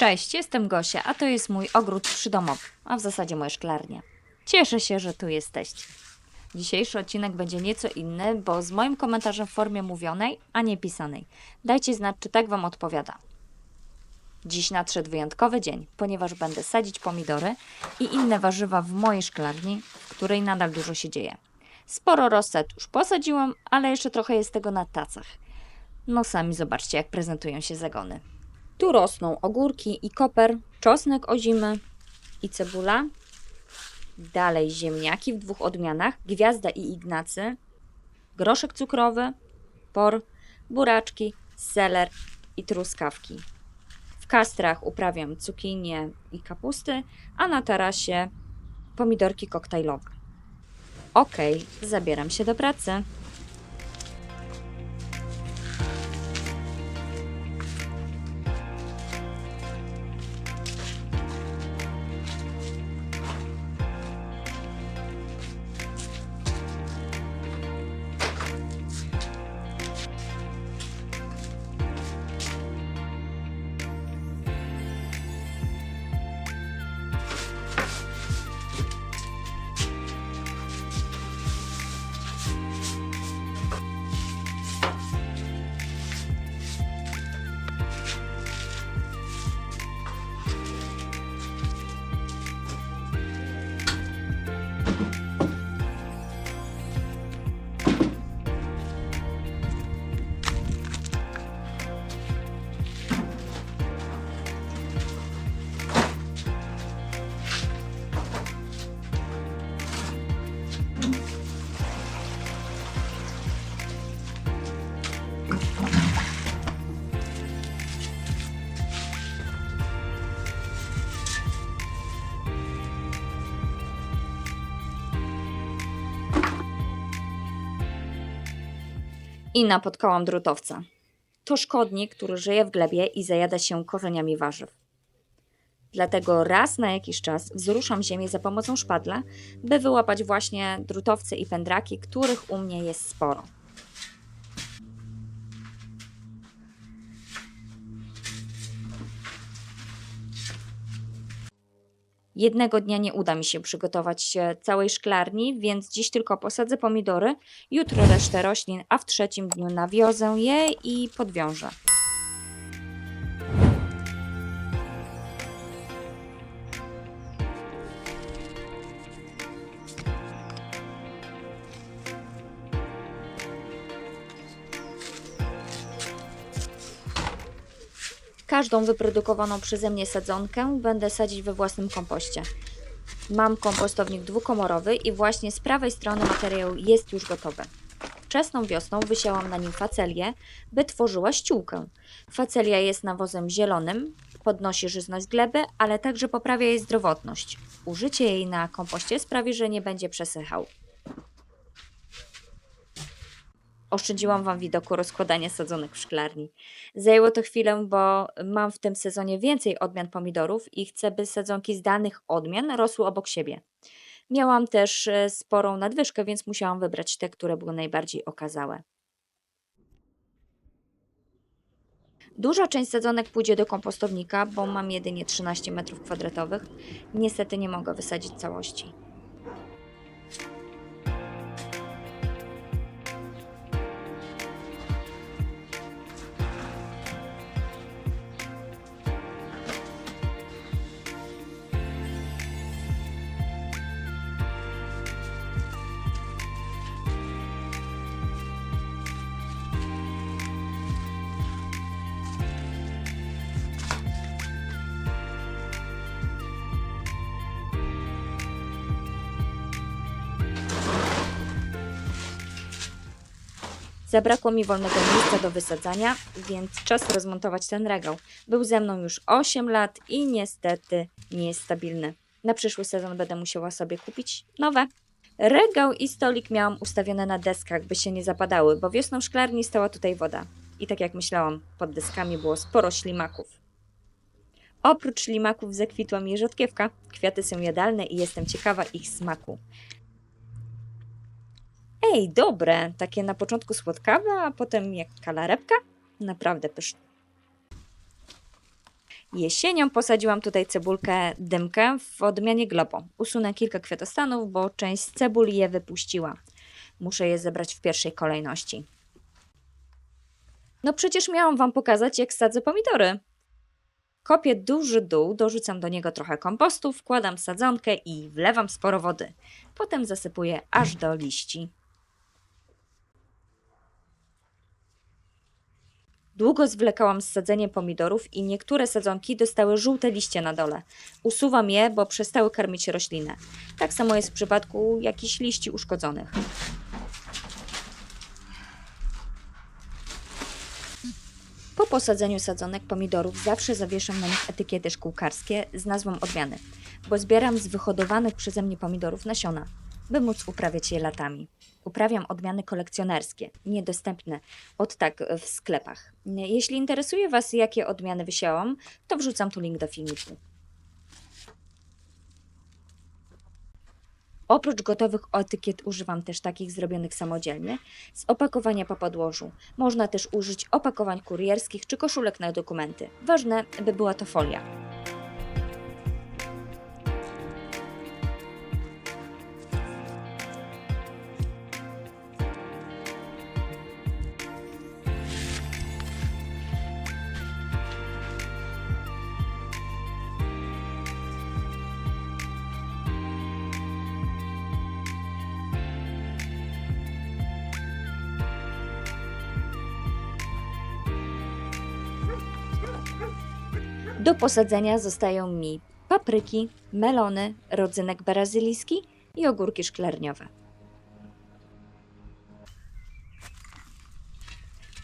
Cześć, jestem Gosia, a to jest mój ogród przydomowy, a w zasadzie moja szklarnia. Cieszę się, że tu jesteście. Dzisiejszy odcinek będzie nieco inny, bo z moim komentarzem w formie mówionej, a nie pisanej. Dajcie znać, czy tak Wam odpowiada. Dziś nadszedł wyjątkowy dzień, ponieważ będę sadzić pomidory i inne warzywa w mojej szklarni, w której nadal dużo się dzieje. Sporo rozsad już posadziłam, ale jeszcze trochę jest tego na tacach. No sami zobaczcie, jak prezentują się zagony. Tu rosną ogórki i koper, czosnek ozimy i cebula. Dalej ziemniaki w dwóch odmianach, gwiazda i ignacy, groszek cukrowy, por, buraczki, seler i truskawki. W kastrach uprawiam cukinie i kapusty, a na tarasie pomidorki koktajlowe. Okej, zabieram się do pracy. I napotkałam drutowca. To szkodnik, który żyje w glebie i zajada się korzeniami warzyw. Dlatego raz na jakiś czas wzruszam ziemię za pomocą szpadla, by wyłapać właśnie drutowce i pędraki, których u mnie jest sporo. Jednego dnia nie uda mi się przygotować całej szklarni, więc dziś tylko posadzę pomidory, jutro resztę roślin, a w trzecim dniu nawiozę je i podwiążę. Każdą wyprodukowaną przeze mnie sadzonkę będę sadzić we własnym kompoście. Mam kompostownik dwukomorowy i właśnie z prawej strony materiał jest już gotowy. Wczesną wiosną wysiałam na nim facelię, by tworzyła ściółkę. Facelia jest nawozem zielonym, podnosi żyzność gleby, ale także poprawia jej zdrowotność. Użycie jej na kompoście sprawi, że nie będzie przesychał. Oszczędziłam Wam widoku rozkładania sadzonek w szklarni. Zajęło to chwilę, bo mam w tym sezonie więcej odmian pomidorów i chcę, by sadzonki z danych odmian rosły obok siebie. Miałam też e, sporą nadwyżkę, więc musiałam wybrać te, które były najbardziej okazałe. Duża część sadzonek pójdzie do kompostownika, bo mam jedynie 13 m2. Niestety nie mogę wysadzić całości. Zabrakło mi wolnego miejsca do wysadzania, więc czas rozmontować ten regał. Był ze mną już 8 lat i niestety nie jest stabilny. Na przyszły sezon będę musiała sobie kupić nowe. Regał i stolik miałam ustawione na deskach, by się nie zapadały, bo wiosną szklarni stała tutaj woda. I tak jak myślałam, pod deskami było sporo ślimaków. Oprócz ślimaków zakwitła mi rzodkiewka. Kwiaty są jadalne i jestem ciekawa ich smaku. Ej, dobre, takie na początku słodkawe, a potem jak kalarepka. Naprawdę pyszne. Jesienią posadziłam tutaj cebulkę dymkę w odmianie globo. Usunę kilka kwiatostanów, bo część z cebuli je wypuściła. Muszę je zebrać w pierwszej kolejności. No przecież miałam Wam pokazać, jak sadzę pomidory. Kopię duży dół, dorzucam do niego trochę kompostu, wkładam sadzonkę i wlewam sporo wody. Potem zasypuję aż do liści. Długo zwlekałam z sadzeniem pomidorów i niektóre sadzonki dostały żółte liście na dole. Usuwam je, bo przestały karmić roślinę. Tak samo jest w przypadku jakichś liści uszkodzonych. Po posadzeniu sadzonek pomidorów zawsze zawieszam na nich etykiety szkółkarskie z nazwą odmiany, bo zbieram z wyhodowanych przeze mnie pomidorów nasiona, by móc uprawiać je latami. Uprawiam odmiany kolekcjonerskie, niedostępne od tak w sklepach. Jeśli interesuje Was, jakie odmiany wysiałam, to wrzucam tu link do filmiku. Oprócz gotowych etykiet używam też takich zrobionych samodzielnie z opakowania po podłożu. Można też użyć opakowań kurierskich czy koszulek na dokumenty. Ważne, by była to folia. Do posadzenia zostają mi papryki, melony, rodzynek brazylijski i ogórki szklarniowe.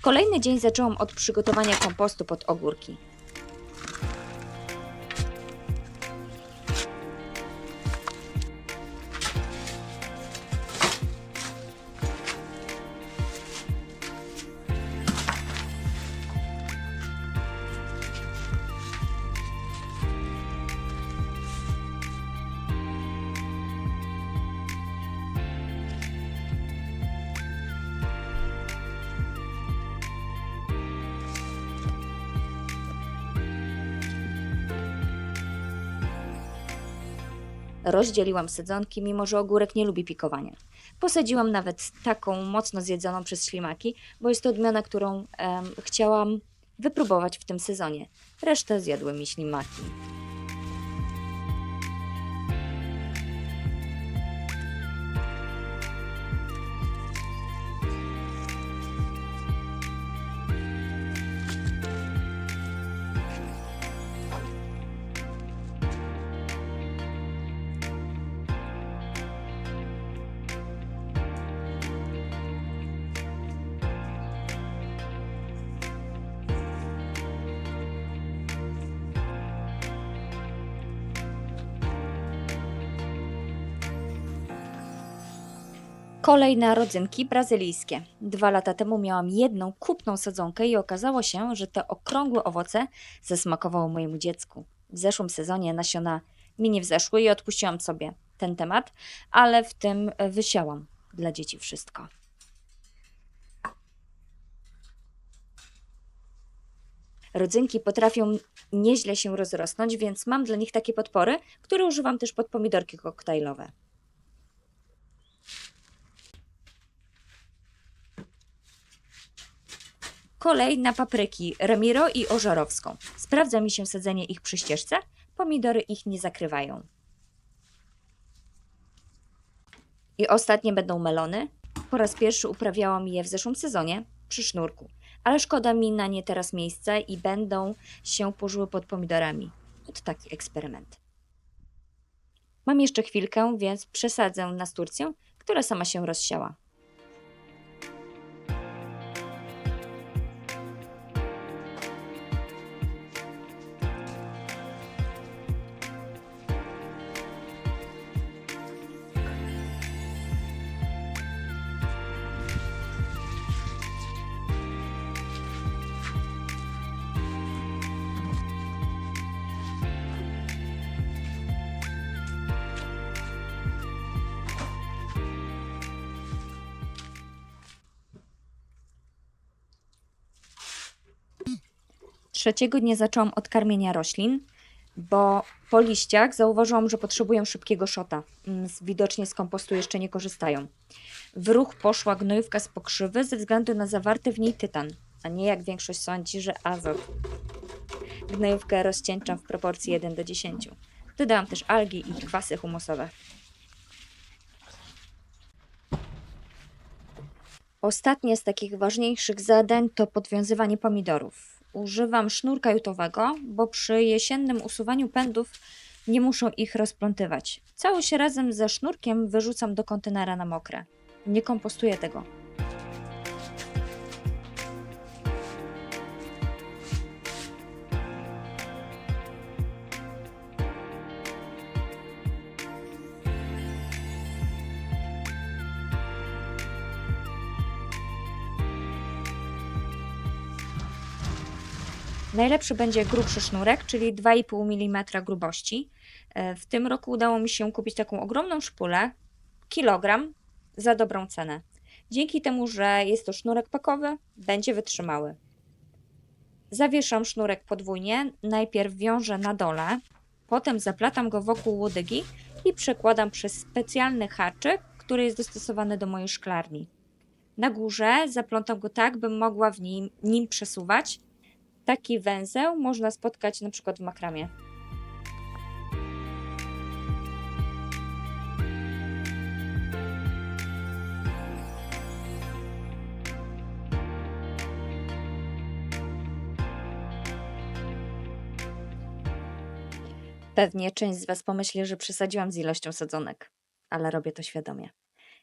Kolejny dzień zaczęłam od przygotowania kompostu pod ogórki. Rozdzieliłam sadzonki, mimo że ogórek nie lubi pikowania. Posadziłam nawet taką mocno zjedzoną przez ślimaki, bo jest to odmiana, którą chciałam wypróbować w tym sezonie. Resztę zjadły mi ślimaki. Kolej na rodzynki brazylijskie. Dwa lata temu miałam jedną kupną sadzonkę i okazało się, że te okrągłe owoce zasmakowało mojemu dziecku. W zeszłym sezonie nasiona mi nie wzeszły i odpuściłam sobie ten temat, ale w tym wysiałam dla dzieci wszystko. Rodzynki potrafią nieźle się rozrosnąć, więc mam dla nich takie podpory, które używam też pod pomidorki koktajlowe. Kolej na papryki Remiro i Ożarowską. Sprawdza mi się sadzenie ich przy ścieżce, pomidory ich nie zakrywają. I ostatnie będą melony. Po raz pierwszy uprawiałam je w zeszłym sezonie przy sznurku, ale szkoda mi na nie teraz miejsca i będą się pożyły pod pomidorami. Od taki eksperyment. Mam jeszcze chwilkę, więc przesadzę nasturcję, która sama się rozsiała. Trzeciego dnia zaczęłam od karmienia roślin, bo po liściach zauważyłam, że potrzebują szybkiego szota. Mm, Widocznie z kompostu jeszcze nie korzystają. W ruch poszła gnojówka z pokrzywy ze względu na zawarty w niej tytan, a nie jak większość sądzi, że azot. Gnojówkę rozcieńczam w proporcji 1 do 10. Dodałam też algi i kwasy humusowe. Ostatnie z takich ważniejszych zadań to podwiązywanie pomidorów. Używam sznurka jutowego, bo przy jesiennym usuwaniu pędów nie muszą ich rozplątywać. Całość razem ze sznurkiem wyrzucam do kontenera na mokre. Nie kompostuję tego. Najlepszy będzie grubszy sznurek, czyli 2,5 mm grubości. E, W tym roku udało mi się kupić taką ogromną szpulę, kilogram, za dobrą cenę. Dzięki temu, że jest to sznurek pakowy, będzie wytrzymały. Zawieszam sznurek podwójnie, najpierw wiążę na dole, potem zaplatam go wokół łodygi i przekładam przez specjalny haczyk, który jest dostosowany do mojej szklarni. Na górze zaplątam go tak, bym mogła w nim, nim przesuwać, Taki węzeł można spotkać na przykład w makramie. Pewnie część z Was pomyśli, że przesadziłam z ilością sadzonek, ale robię to świadomie.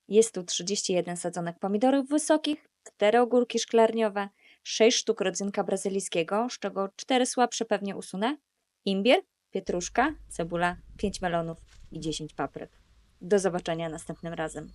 Jest tu 31 sadzonek pomidorów wysokich, 4 ogórki szklarniowe, 6 sztuk rodzynka brazylijskiego, z czego 4 słabsze pewnie usunę, imbier, pietruszka, cebula, 5 melonów i 10 papryk. Do zobaczenia następnym razem.